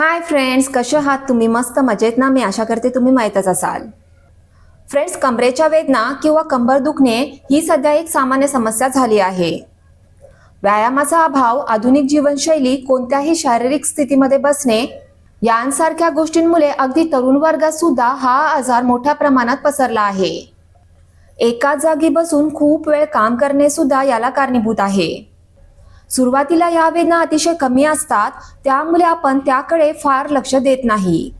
Hi friends कसे आहात तुम्ही? मस्त मजेत ना? मी आशा करते तुम्ही माहीतच असाल. फ्रेंड्स कमरेच्या वेदना किंवा कंबर दुखणे ही सध्या एक सामान्य समस्या झाली आहे. व्यायामाचा अभाव आधुनिक जीवनशैली कोणत्याही शारीरिक स्थितीमध्ये बसणे यांसारख्या गोष्टींमुळे अगदी तरुण वर्गात सुद्धा हा आजार मोठ्या प्रमाणात पसरला आहे. एकाच जागी बसून खूप वेळ काम करणे सुद्धा याला कारणीभूत आहे. सुरुवातीला या वेदना अतिशय कमी असतात त्यामुळे आपण त्याकडे फार लक्ष देत नाही.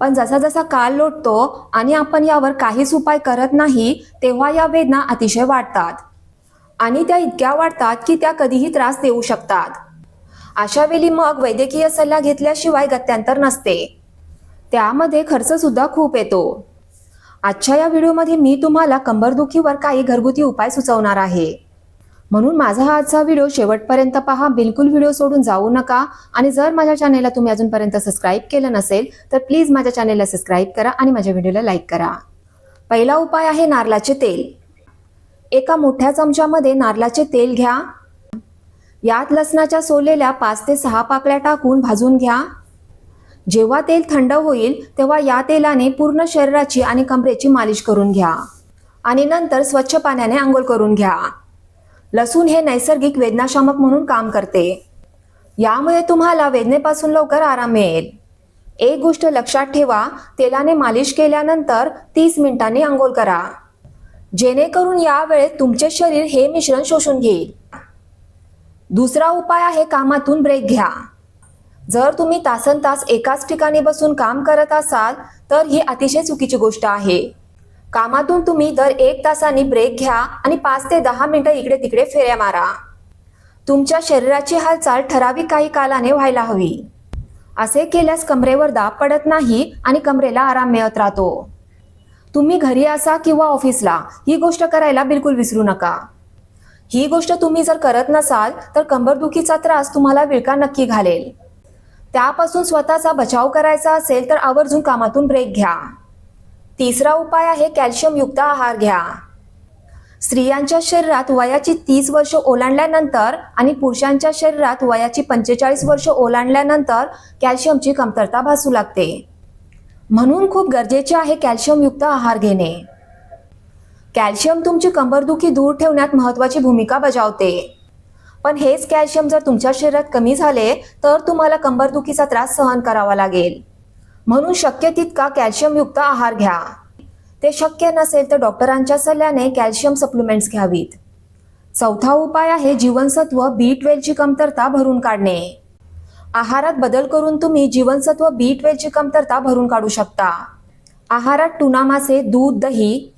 पण जसा जसा काल लोटतो आणि आपण यावर काहीच उपाय करत नाही तेव्हा या वेदना अतिशय वाढतात. आणि त्या इतक्या वाढतात की त्या कधीही त्रास देऊ शकतात. अशा वेळी मग वैद्यकीय सल्ला घेतल्याशिवाय गत्यांतर नसते. त्यामध्ये खर्च सुद्धा खूप येतो. आजच्या या व्हिडिओमध्ये मी तुम्हाला कंबरदुखीवर काही घरगुती उपाय सुचवणार आहे. म्हणून माझा हा आजचा व्हिडिओ शेवटपर्यंत पहा. बिलकुल व्हिडिओ सोडून जाऊ नका. आणि जर माझ्या चॅनेलला तुम्ही अजूनपर्यंत सबस्क्राईब केलं नसेल तर प्लीज माझ्या चॅनेलला सबस्क्राईब करा आणि माझ्या व्हिडिओला लाईक करा. पहिला उपाय आहे नारळाचे तेल. एका मोठ्या चमच्यामध्ये नारळाचे तेल घ्या. यात लसणाच्या सोललेल्या पाच ते सहा पाकळ्या टाकून भाजून घ्या. जेव्हा तेल थंड होईल तेव्हा या तेलाने पूर्ण शरीराची आणि कमरेची मालिश करून घ्या. आणि नंतर स्वच्छ पाण्याने आंघोळ करून घ्या. लसूण हे नैसर्गिक वेदनाशामक म्हणून काम करते. यामुळे तुम्हाला वेदनेपासून लवकर आराम मिळेल. एक गोष्ट लक्षात ठेवा तेलाने मालिश केल्यानंतर तीस मिनिटांनी आंघोळ करा. जेणेकरून यावेळेत तुमचे शरीर हे मिश्रण शोषून घेईल. दुसरा उपाय आहे कामातून ब्रेक घ्या. जर तुम्ही तासन तास एकाच ठिकाणी बसून काम करत असाल तर ही अतिशय चुकीची गोष्ट आहे. कामातून तुम्ही दर एक तासाने ब्रेक घ्या आणि पाच ते दहा मिनिटं इकडे तिकडे फेऱ्या मारा. तुमच्या शरीराची हालचाल ठराविक काही कालाने व्हायला हवी. असे केल्यास कमरेवर दाब पडत नाही आणि कमरेला आराम मिळत राहतो. तुम्ही घरी असा किंवा ऑफिसला ही गोष्ट करायला बिलकुल विसरू नका. ही गोष्ट तुम्ही जर करत नसाल तर कंबरदुखीचा त्रास तुम्हाला विळका नक्की घालेल. त्यापासून स्वतःचा बचाव करायचा असेल तर आवर्जून कामातून ब्रेक घ्या. तिसरा उपाय आहे कॅल्शियमयुक्त आहार घ्या. स्त्रियांच्या शरीरात वयाची तीस वर्ष ओलांडल्यानंतर आणि पुरुषांच्या शरीरात वयाची पंचेचाळीस वर्ष ओलांडल्यानंतर कॅल्शियमची कमतरता भासू लागते. म्हणून खूप गरजेचे आहे कॅल्शियमयुक्त आहार घेणे. कॅल्शियम तुमची कंबरदुखी दूर ठेवण्यात महत्त्वाची भूमिका बजावते. पण हेच कॅल्शियम जर तुमच्या शरीरात कमी झाले तर तुम्हाला कंबरदुखीचा त्रास सहन करावा लागेल. म्हणून शक्य तितका कॅल्शियमयुक्त आहार घ्या. ते शक्य नसेल तर डॉक्टरांच्या सल्ल्याने कॅल्शियम सप्लिमेंट्स घ्यावीत. चौथा उपाय आहे जीवनसत्व बी ट्वेल्वची कमतरता भरून काढणे. आहारात बदल करून तुम्ही जीवनसत्व बी ट्वेल्वची कमतरता भरून काढू शकता. आहारात टुना मासे दूध दही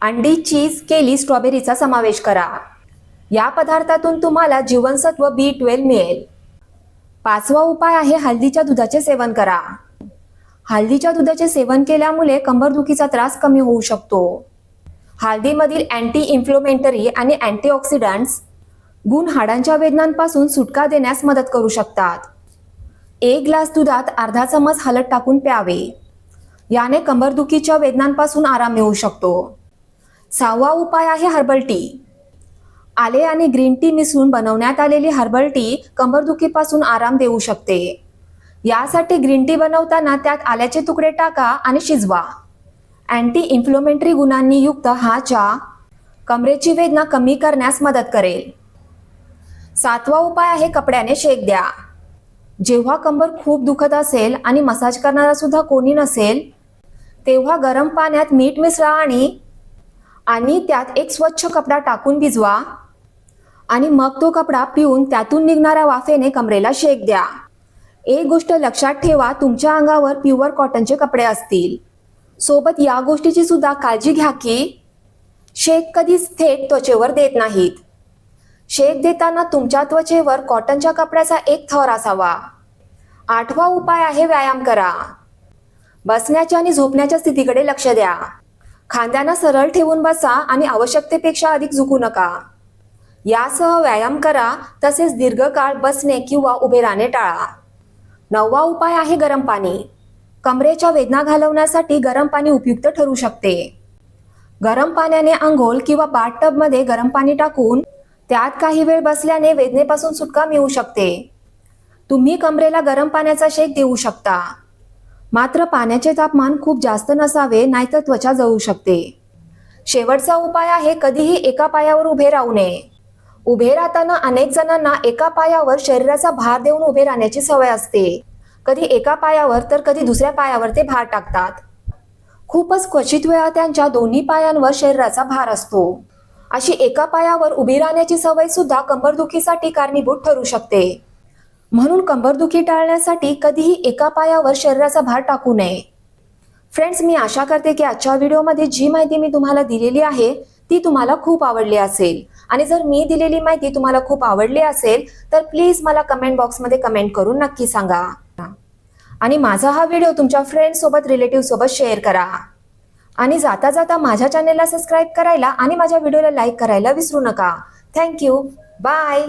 अंडी चीज केली स्ट्रॉबेरीचा समावेश करा. या पदार्थातून तुम्हाला जीवनसत्व बी ट्वेल्व मिळेल. पाचवा उपाय आहे हळदीच्या दुधाचे सेवन करा. हळदीच्या दुधाचे सेवन केल्यामुळे कंबरदुखीचा त्रास कमी होऊ शकतो. हळदीमधील अँटी इन्फ्लोमेंटरी आणि अँटीऑक्सिडंट्स गुण हाडांच्या वेदनांपासून सुटका देण्यास मदत करू शकतात. एक ग्लास दुधात अर्धा चमच हलद टाकून प्यावे. याने कंबरदुखीच्या वेदनांपासून आराम मिळू शकतो. सहावा उपाय आहे हर्बल टी. आले आणि ग्रीन टी मिसळून बनवण्यात आलेली हर्बल टी कंबरदुखीपासून आराम देऊ शकते. यासाठी ग्रीन टी बनवताना त्यात आल्याचे तुकडे टाका आणि शिजवा. अँटी इन्फ्लोमेंटरी गुणांनी युक्त हा चहा कमरेची वेदना कमी करण्यास मदत करेल. सातवा उपाय आहे कपड्याने शेक द्या. जेव्हा कंबर खूप दुखत असेल आणि मसाज करणारा सुद्धा कोणी नसेल तेव्हा गरम पाण्यात मीठ मिसळा आणि आणि त्यात एक स्वच्छ कपडा टाकून भिजवा. आणि मग तो कपडा पिऊन त्यातून निघणाऱ्या वाफेने कमरेला शेक द्या. एक गोष्ट लक्षात ठेवा तुमच्या अंगावर प्युअर कॉटनचे कपडे असतील. सोबत या गोष्टीची सुद्धा काळजी घ्या की शेक कधीच थेट त्वचेवर देत नाहीत. शेक देताना तुमच्या त्वचेवर कॉटनच्या कपड्याचा एक थर असावा. आठवा उपाय आहे व्यायाम करा. बसण्याच्या आणि झोपण्याच्या स्थितीकडे लक्ष द्या. खांद्यांना सरळ ठेवून बसा आणि आवश्यकतेपेक्षा अधिक झुकू नका. यासह व्यायाम करा तसेच दीर्घकाळ बसणे किंवा उभे राहणे टाळा. नववा उपाय आहे गरम पाणी. कमरेच्या वेदना घालवण्यासाठी गरम पाणी उपयुक्त ठरू शकते. गरम पाण्याने आंघोळ किंवा बाथटबमध्ये गरम पाणी टाकून त्यात काही वेळ बसल्याने वेदनेपासून सुटका मिळू शकते. तुम्ही कमरेला गरम पाण्याचा शेक देऊ शकता. मात्र पाण्याचे तापमान खूप जास्त नसावे नाहीतर त्वचा जळू शकते. शेवटचा उपाय आहे कधीही एका पायावर उभे राहू नये. उभे राहताना अनेक जणांना एका पायावर शरीराचा भार देऊन उभे राहण्याची सवय असते. कधी एका पायावर तर कधी दुसऱ्या पायावर ते भार टाकतात. खूपच क्वचित वेळा त्यांच्या दोन्ही पायांवर शरीराचा भार असतो. अशी एका पायावर उभी राहण्याची सवय सुद्धा कंबरदुखीसाठी कारणीभूत ठरू शकते. म्हणून कंबरदुखी टाळण्यासाठी कधीही एका पायावर शरीराचा भार टाकू नये. फ्रेंड्स मी आशा करते की आजच्या व्हिडिओमध्ये जी माहिती मी तुम्हाला दिलेली आहे ती तुम्हाला खूप आवडली असेल. आणि जर मी दिलेली माहिती तुम्हाला खूप आवडली असेल तर प्लीज मला कमेंट बॉक्समध्ये कमेंट करून नक्की सांगा. आणि माझा हा व्हिडिओ तुमच्या फ्रेंडसोबत रिलेटिव्हसोबत रिलेटिव्ह सोबत शेअर करा. आणि जाता जाता माझ्या चॅनेलला सबस्क्राईब करायला आणि माझ्या व्हिडिओला लाईक करायला विसरू नका. Thank you bye